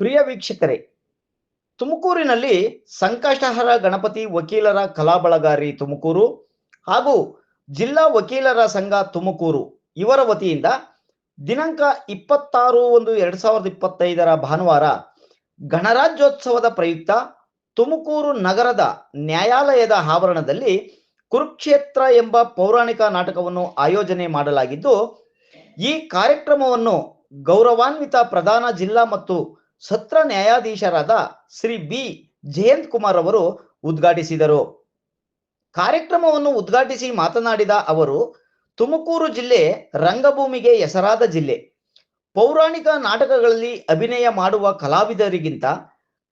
ವೀಕ್ಷಕರೇ, ತುಮಕೂರಿನಲ್ಲಿ ಸಂಕಷ್ಟಹರ ಗಣಪತಿ ವಕೀಲರ ಕಲಾಬಳಗಾರಿ ತುಮಕೂರು ಹಾಗೂ ಜಿಲ್ಲಾ ವಕೀಲರ ಸಂಘ ತುಮಕೂರು. ಇವರ ವತಿಯಿಂದ ದಿನಾಂಕ ಇಪ್ಪತ್ತಾರು ಒಂದು ಎರಡ್ ಸಾವಿರದ ಇಪ್ಪತ್ತೈದರ ಭಾನುವಾರ ಗಣರಾಜ್ಯೋತ್ಸವದ ಪ್ರಯುಕ್ತ ತುಮಕೂರು ನಗರದ ನ್ಯಾಯಾಲಯದ ಆವರಣದಲ್ಲಿ ಕುರುಕ್ಷೇತ್ರ ಎಂಬ ಪೌರಾಣಿಕ ನಾಟಕವನ್ನು ಆಯೋಜನೆ ಮಾಡಲಾಗಿದ್ದು, ಈ ಕಾರ್ಯಕ್ರಮವನ್ನು ಗೌರವಾನ್ವಿತ ಪ್ರಧಾನ ಜಿಲ್ಲಾ ಮತ್ತು ಸತ್ರ ನ್ಯಾಯಾಧೀಶರಾದ ಶ್ರೀ ಬಿ. ಜಯಂತ್ ಕುಮಾರ್ ಅವರು ಉದ್ಘಾಟಿಸಿದರು. ಕಾರ್ಯಕ್ರಮವನ್ನು ಉದ್ಘಾಟಿಸಿ ಮಾತನಾಡಿದ ಅವರು, ತುಮಕೂರು ಜಿಲ್ಲೆ ರಂಗಭೂಮಿಗೆ ಹೆಸರಾದ ಜಿಲ್ಲೆ. ಪೌರಾಣಿಕ ನಾಟಕಗಳಲ್ಲಿ ಅಭಿನಯ ಮಾಡುವ ಕಲಾವಿದರಿಗಿಂತ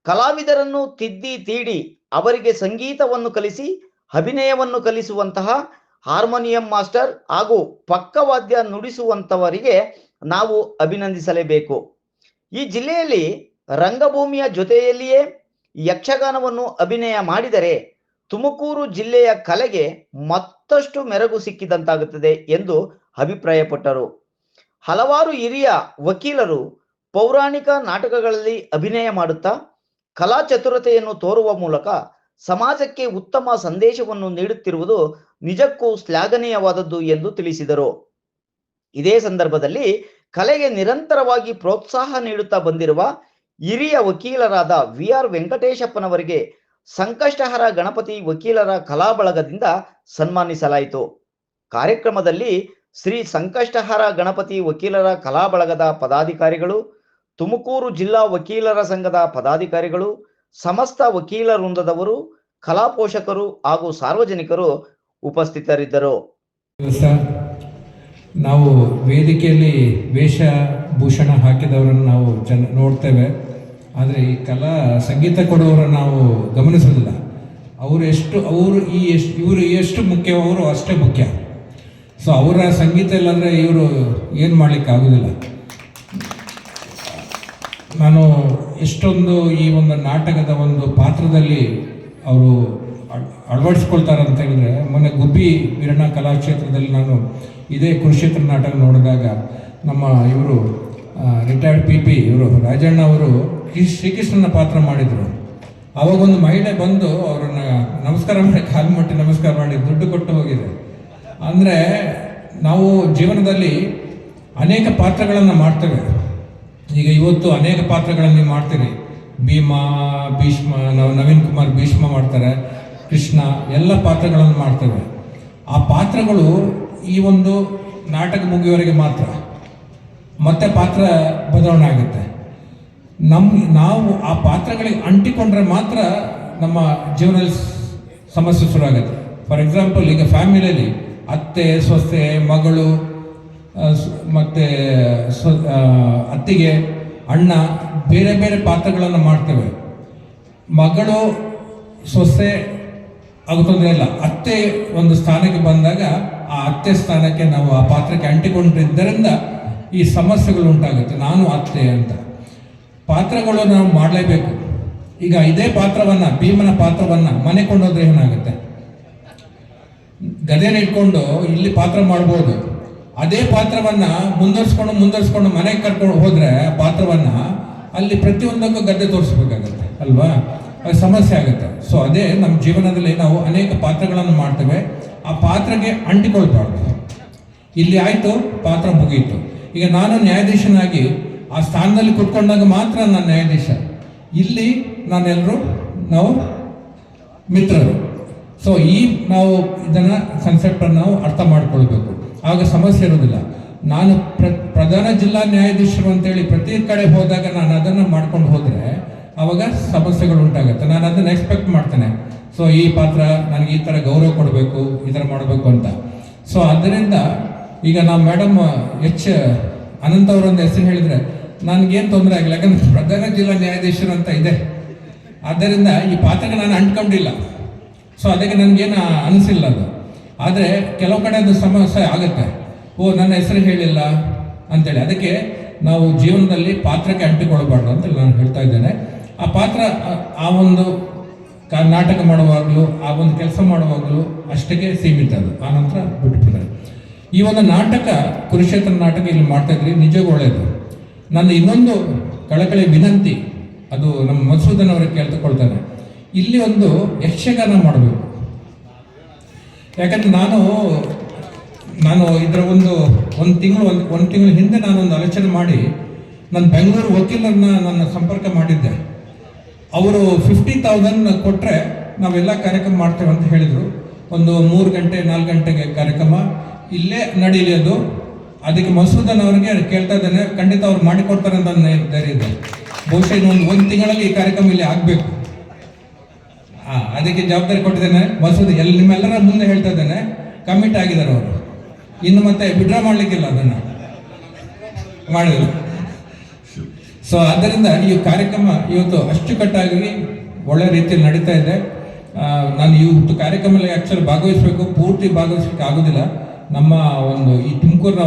ಕಲಾವಿದರನ್ನು ತಿದ್ದಿ ತೀಡಿ ಅವರಿಗೆ ಸಂಗೀತವನ್ನು ಕಲಿಸಿ ಅಭಿನಯವನ್ನು ಕಲಿಸುವಂತಹ ಹಾರ್ಮೋನಿಯಂ ಮಾಸ್ಟರ್ ಹಾಗೂ ಪಕ್ಕವಾದ್ಯ ನುಡಿಸುವಂತವರಿಗೆ ನಾವು ಅಭಿನಂದಿಸಲೇಬೇಕು. ಈ ಜಿಲ್ಲೆಯಲ್ಲಿ ರಂಗಭೂಮಿಯ ಜೊತೆಯಲ್ಲಿಯೇ ಯಕ್ಷಗಾನವನ್ನು ಅಭಿನಯ ಮಾಡಿದರೆ ತುಮಕೂರು ಜಿಲ್ಲೆಯ ಕಲೆಗೆ ಮತ್ತಷ್ಟು ಮೆರಗು ಸಿಕ್ಕಿದಂತಾಗುತ್ತದೆ ಎಂದು ಅಭಿಪ್ರಾಯಪಟ್ಟರು. ಹಲವಾರು ಹಿರಿಯ ವಕೀಲರು ಪೌರಾಣಿಕ ನಾಟಕಗಳಲ್ಲಿ ಅಭಿನಯ ಮಾಡುತ್ತಾ ಕಲಾ ಚತುರತೆಯನ್ನು ತೋರುವ ಮೂಲಕ ಸಮಾಜಕ್ಕೆ ಉತ್ತಮ ಸಂದೇಶವನ್ನು ನೀಡುತ್ತಿರುವುದು ನಿಜಕ್ಕೂ ಶ್ಲಾಘನೀಯವಾದದ್ದು ಎಂದು ತಿಳಿಸಿದರು. ಇದೇ ಸಂದರ್ಭದಲ್ಲಿ ಕಲೆಗೆ ನಿರಂತರವಾಗಿ ಪ್ರೋತ್ಸಾಹ ನೀಡುತ್ತಾ ಬಂದಿರುವ ಹಿರಿಯ ವಕೀಲರಾದ ವಿ ಆರ್ ವೆಂಕಟೇಶಪ್ಪನವರಿಗೆ ಸಂಕಷ್ಟಹರ ಗಣಪತಿ ವಕೀಲರ ಕಲಾ ಬಳಗದಿಂದ ಸನ್ಮಾನಿಸಲಾಯಿತು. ಕಾರ್ಯಕ್ರಮದಲ್ಲಿ ಶ್ರೀ ಸಂಕಷ್ಟಹರ ಗಣಪತಿ ವಕೀಲರ ಕಲಾ ಬಳಗದ ಪದಾಧಿಕಾರಿಗಳು, ತುಮಕೂರು ಜಿಲ್ಲಾ ವಕೀಲರ ಸಂಘದ ಪದಾಧಿಕಾರಿಗಳು, ಸಮಸ್ತ ವಕೀಲ ವೃಂದದವರು ಕಲಾ ಪೋಷಕರು ಹಾಗೂ ಸಾರ್ವಜನಿಕರು ಉಪಸ್ಥಿತರಿದ್ದರು. ನಾವು ವೇದಿಕೆಯಲ್ಲಿ ವೇಷಭೂಷಣ ಹಾಕಿದವರನ್ನು ನಾವು ಜನ ನೋಡ್ತೇವೆ. ಆದರೆ ಈ ಕಲಾ ಸಂಗೀತ ಕೊಡೋರನ್ನು ನಾವು ಗಮನಿಸೋದಿಲ್ಲ ಅವರು ಎಷ್ಟು, ಅವರು ಈ ಎಷ್ಟು, ಇವರು ಎಷ್ಟು ಮುಖ್ಯವೋ ಅವರು ಅಷ್ಟೇ ಮುಖ್ಯ. ಸೊ ಅವರ ಸಂಗೀತ ಇಲ್ಲಾಂದರೆ ಇವರು ಏನು ಮಾಡಲಿಕ್ಕೆ ಆಗೋದಿಲ್ಲ ನಾನು ಎಷ್ಟೊಂದು ಈ ಒಂದು ನಾಟಕದ ಒಂದು ಪಾತ್ರದಲ್ಲಿ ಅವರು ಅಳವಡಿಸ್ಕೊಳ್ತಾರೆ ಅಂತ ಹೇಳಿದ್ರೆ, ಮೊನ್ನೆ ಗುಬ್ಬಿ ವೀರಣ್ಣ ಕಲಾಕ್ಷೇತ್ರದಲ್ಲಿ ನಾನು ಇದೇ ಕುರುಕ್ಷೇತ್ರ ನಾಟಕ ನೋಡಿದಾಗ ನಮ್ಮ ಇವರು ರಿಟೈರ್ಡ್ ಪಿ ಪಿ ಇವರು, ರಾಜಣ್ಣ ಅವರು ಶ್ರೀಕೃಷ್ಣನ ಪಾತ್ರ ಮಾಡಿದರು. ಅವಾಗ ಒಂದು ಮಹಿಳೆ ಬಂದು ಅವರನ್ನ ನಮಸ್ಕಾರ ಮಾಡಿ, ಕಾಲು ಮುಟ್ಟಿ ನಮಸ್ಕಾರ ಮಾಡಿ ದುಡ್ಡು ಕೊಟ್ಟು ಹೋಗಿದೆ. ಅಂದರೆ ನಾವು ಜೀವನದಲ್ಲಿ ಅನೇಕ ಪಾತ್ರಗಳನ್ನು ಮಾಡ್ತೇವೆ. ಈಗ ಇವತ್ತು ಅನೇಕ ಪಾತ್ರಗಳನ್ನು ನೀವು ಮಾಡ್ತೀರಿ. ಭೀಮಾ, ಭೀಷ್ಮ, ನಾವು, ನವೀನ್ ಕುಮಾರ್ ಭೀಷ್ಮ ಮಾಡ್ತಾರೆ. ಕೃಷ್ಣ ಎಲ್ಲ ಪಾತ್ರಗಳನ್ನು ಮಾಡ್ತೇವೆ. ಆ ಪಾತ್ರಗಳು ಈ ಒಂದು ನಾಟಕ ಮುಗಿಯುವವರೆಗೆ ಮಾತ್ರ. ಮತ್ತೆ ಪಾತ್ರ ಬದಲಾವಣೆ ಆಗುತ್ತೆ. ನಮ್ಮ ನಾವು ಆ ಪಾತ್ರಗಳಿಗೆ ಅಂಟಿಕೊಂಡ್ರೆ ಮಾತ್ರ ನಮ್ಮ ಜೀವನದಲ್ಲಿ ಸಮಸ್ಯೆ ಶುರು ಶುರುವಾಗುತ್ತೆ. ಫಾರ್ ಎಕ್ಸಾಂಪಲ್ ಈಗ ಫ್ಯಾಮಿಲಿಯಲ್ಲಿ ಅತ್ತೆ, ಸೊಸೆ, ಮಗಳು ಮತ್ತೆ ಅತ್ತಿಗೆ, ಅಣ್ಣ ಬೇರೆ ಬೇರೆ ಪಾತ್ರಗಳನ್ನು ಮಾಡ್ತೇವೆ. ಮಗಳು, ಸೊಸೆ ಅದು ತೊಂದರೆ ಇಲ್ಲ. ಅತ್ತೆ ಒಂದು ಸ್ಥಾನಕ್ಕೆ ಬಂದಾಗ ಆ ಅತ್ತೆ ಸ್ಥಾನಕ್ಕೆ ನಾವು ಆ ಪಾತ್ರಕ್ಕೆ ಅಂಟಿಕೊಂಡಿದ್ದರಿಂದ ಈ ಸಮಸ್ಯೆಗಳು ಉಂಟಾಗುತ್ತೆ. ನಾನು ಅತ್ತೆ ಅಂತ. ಪಾತ್ರಗಳು ನಾವು ಮಾಡಲೇಬೇಕು. ಈಗ ಇದೇ ಪಾತ್ರವನ್ನ, ಭೀಮನ ಪಾತ್ರವನ್ನ ಮನೆ ಕೊಂಡೋದ್ರೆ ಏನಾಗುತ್ತೆ? ಗದೆನ ಇಟ್ಕೊಂಡು ಇಲ್ಲಿ ಪಾತ್ರ ಮಾಡ್ಬೋದು. ಅದೇ ಪಾತ್ರವನ್ನ ಮುಂದುವರ್ಸ್ಕೊಂಡು ಮುಂದುವರ್ಸ್ಕೊಂಡು ಮನೆಗೆ ಕರ್ಕೊಂಡು ಹೋದ್ರೆ ಪಾತ್ರವನ್ನು ಅಲ್ಲಿ ಪ್ರತಿಯೊಂದಕ್ಕೂ ಗದ್ದೆ ತೋರಿಸ್ಬೇಕಾಗತ್ತೆ. ಅಲ್ವಾ? ಸಮಸ್ಯೆ ಆಗುತ್ತೆ. ಸೊ ಅದೇ ನಮ್ಮ ಜೀವನದಲ್ಲಿ ನಾವು ಅನೇಕ ಪಾತ್ರಗಳನ್ನು ಮಾಡ್ತೇವೆ. ಆ ಪಾತ್ರಕ್ಕೆ ಅಂಟಿಕೊಳ್ಬಾರ್ದು. ಇಲ್ಲಿ ಆಯಿತು, ಪಾತ್ರ ಮುಗಿಯಿತು ಈಗ ನಾನು ನ್ಯಾಯಾಧೀಶನಾಗಿ ಆ ಸ್ಥಾನದಲ್ಲಿ ಕುತ್ಕೊಂಡಾಗ ಮಾತ್ರ ನಾನು ನ್ಯಾಯಾಧೀಶ. ಇಲ್ಲಿ ನಾನೆಲ್ಲರೂ ನಾವು ಮಿತ್ರರು. ಸೊ ಈ ನಾವು ಇದನ್ನು ಕನ್ಸೆಪ್ಟನ್ನು ನಾವು ಅರ್ಥ ಮಾಡ್ಕೊಳ್ಬೇಕು. ಆಗ ಸಮಸ್ಯೆ ಇರೋದಿಲ್ಲ ನಾನು ಪ್ರ, ಪ್ರಧಾನ ಜಿಲ್ಲಾ ನ್ಯಾಯಾಧೀಶರು ಅಂತೇಳಿ ಪ್ರತಿ ಕಡೆ ಹೋದಾಗ ನಾನು ಅದನ್ನು ಮಾಡ್ಕೊಂಡು ಹೋದ್ರೆ ಅವಾಗ ಸಮಸ್ಯೆಗಳು ಉಂಟಾಗುತ್ತೆ ನಾನು ಅದನ್ನ ಎಕ್ಸ್ಪೆಕ್ಟ್ ಮಾಡ್ತೇನೆ. ಸೊ ಈ ಪಾತ್ರ ನನಗೆ ಈ ಥರ ಗೌರವ ಕೊಡಬೇಕು, ಈ ಥರ ಮಾಡಬೇಕು ಅಂತ. ಸೊ ಅದರಿಂದ ಈಗ ನಾವು ಮೇಡಮ್ ಎಚ್ ಅನಂತ ಅವರೊಂದು ಹೆಸರು ಹೇಳಿದರೆ, ನನಗೇನು ತೊಂದರೆ ಆಗಿಲ್ಲ ಯಾಕಂದ್ರೆ ಪ್ರಧಾನ ಜಿಲ್ಲಾ ನ್ಯಾಯಾಧೀಶರು ಅಂತ ಇದೆ. ಆದ್ದರಿಂದ ಈ ಪಾತ್ರಕ್ಕೆ ನಾನು ಅಂಟ್ಕೊಂಡಿಲ್ಲ. ಸೊ ಅದಕ್ಕೆ ನನಗೇನು ಅನಿಸಿಲ್ಲ ಅದು. ಆದರೆ ಕೆಲವು ಕಡೆ ಅದು ಸಮಸ್ಯೆ ಆಗುತ್ತೆ. ಓ, ನನ್ನ ಹೆಸರು ಹೇಳಿಲ್ಲ ಅಂತೇಳಿ. ಅದಕ್ಕೆ ನಾವು ಜೀವನದಲ್ಲಿ ಪಾತ್ರಕ್ಕೆ ಅಂಟಿಕೊಳ್ಬಾರ್ದು ಅಂತ ನಾನು ಹೇಳ್ತಾ ಇದ್ದೇನೆ. ಆ ಪಾತ್ರ, ಆ- ಒಂದು ನಾಟಕ ಮಾಡುವಾಗಲೂ, ಆ ಒಂದು ಕೆಲಸ ಮಾಡುವಾಗಲೂ ಅಷ್ಟಕ್ಕೆ ಸೀಮಿತ ಅದು. ಆ ನಂತರ ಬಿಟ್ಬಿಡ್ತಾರೆ. ಈ ಒಂದು ನಾಟಕ, ಕುರುಕ್ಷೇತ್ರ ನಾಟಕ ಇಲ್ಲಿ ಮಾಡ್ತಾ ಇದ್ರಿ ನಿಜವೂ ಒಳ್ಳೆಯದು ನನ್ನ ಇನ್ನೊಂದು ಕಳಕಳಿ ವಿನಂತಿ, ಅದು ನಮ್ಮ ಮಸೂದನ್ ಅವರಿಗೆ ಕೇಳ್ತಕೊಳ್ತಾರೆ. ಇಲ್ಲಿ ಒಂದು ಯಕ್ಷಗಾನ ಮಾಡಬೇಕು. ಯಾಕಂದ್ರೆ ನಾನು ನಾನು ಇದರ ಒಂದು ಒಂದು ತಿಂಗಳು, ಒಂದು ಒಂದು ತಿಂಗಳ ಹಿಂದೆ ನಾನೊಂದು ಆಲೋಚನೆ ಮಾಡಿ, ನಾನು ಬೆಂಗಳೂರು ವಕೀಲರನ್ನ ನನ್ನ ಸಂಪರ್ಕ ಮಾಡಿದ್ದೆ. ಅವರು ಫಿಫ್ಟಿ ತೌಸಂಡ್ ಕೊಟ್ಟರೆ ನಾವೆಲ್ಲ ಕಾರ್ಯಕ್ರಮ ಮಾಡ್ತೇವೆ ಅಂತ ಹೇಳಿದರು. ಒಂದು ಮೂರು ಗಂಟೆ, ನಾಲ್ಕು ಗಂಟೆಗೆ ಕಾರ್ಯಕ್ರಮ. ಇಲ್ಲೇ ನಡೀಲಿ ಅದು. ಅದಕ್ಕೆ ಮಸೂದನ್ ಅವರಿಗೆ ಕೇಳ್ತಾ ಇದ್ದೇನೆ, ಖಂಡಿತ ಅವ್ರು ಮಾಡಿಕೊಡ್ತಾರೆ ಅಂತ ಧೈರ್ಯ ಇದೆ. ಬಹುಶಃ ಇನ್ನೊಂದು ಒಂದು ತಿಂಗಳಲ್ಲಿ ಈ ಕಾರ್ಯಕ್ರಮ ಇಲ್ಲಿ ಆಗಬೇಕು. ಹಾಂ, ಅದಕ್ಕೆ ಜವಾಬ್ದಾರಿ ಕೊಟ್ಟಿದ್ದೇನೆ. ಮಸೂದ್ ಎಲ್ಲಿ ನಿಮ್ಮೆಲ್ಲರ ಮುಂದೆ ಹೇಳ್ತಾ ಇದ್ದೇನೆ. ಕಮಿಟ್ ಆಗಿದ್ದಾರೆ ಅವರು. ಇನ್ನು ಮತ್ತೆ ವಿಡ್ರಾ ಮಾಡಲಿಕ್ಕಿಲ್ಲ ಅದನ್ನು. ಮಾಡಿದ್ರು. ಸೊ ಆದ್ದರಿಂದ ಈ ಕಾರ್ಯಕ್ರಮ ಇವತ್ತು ಅಚ್ಚುಕಟ್ಟಾಗಿ ಒಳ್ಳೆ ರೀತಿಯಲ್ಲಿ ನಡೀತಾ ಇದೆ. ನಾನು ಇವತ್ತು ಕಾರ್ಯಕ್ರಮದಲ್ಲಿ ಆಕ್ಚುಲಿ ಭಾಗವಹಿಸಬೇಕು, ಪೂರ್ತಿ ಭಾಗವಹಿಸಲಿಕ್ಕೆ ಆಗೋದಿಲ್ಲ. ನಮ್ಮ ಒಂದು ಈ ತುಮಕೂರಿನ